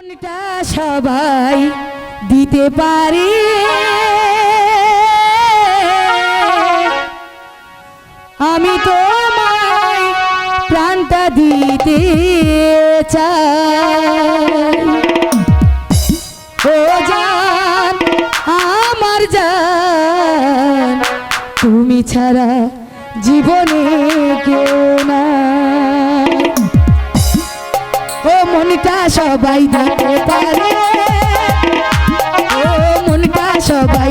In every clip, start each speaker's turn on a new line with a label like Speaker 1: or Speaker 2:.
Speaker 1: মনটা সবাই দিতে পারি। আমি তোমায় প্রাণটা দিতে চাই। ও জান, আমার জান, তুমি ছাড়া জীবনে কেউ না ও মনটা সবাই দিতে পারে। ও মনটা সবাই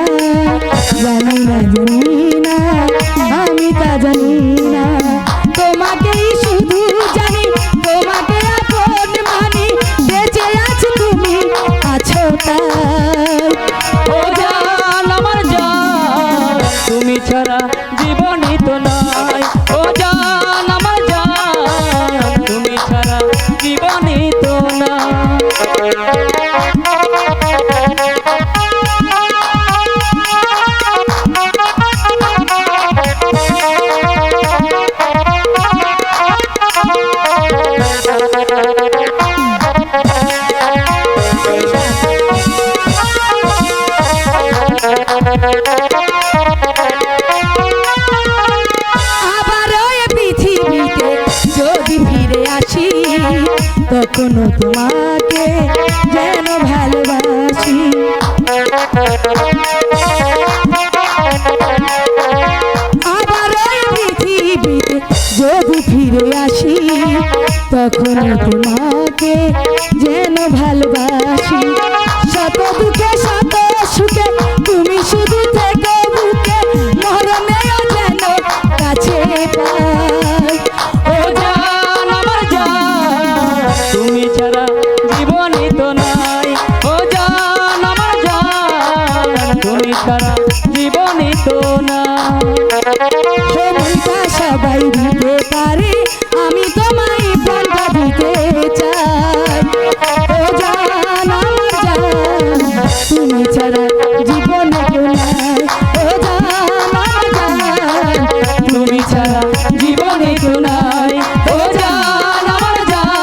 Speaker 1: ছাড়া
Speaker 2: জীবনই তো নাই। ও জান আমার জান তুমি ছাড়া জীবনই তো নাই।
Speaker 1: আবারও তখনও তোমাকে যেন ভালোবাসি। আবারও এ পৃথিবীতে যদি ফিরে আসি তখনও তোমাকে যেন ভালোবাসি। শত দুঃখে, শত সুখে তুমি শুধু থেকে। দিত না। সবাই
Speaker 2: দিতে পারে। আমি তোমায় প্রাণটা দিতে চাই। ও জান ও জান, আমার জান
Speaker 1: ও জান, আমার জান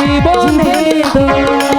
Speaker 1: জীবনে তো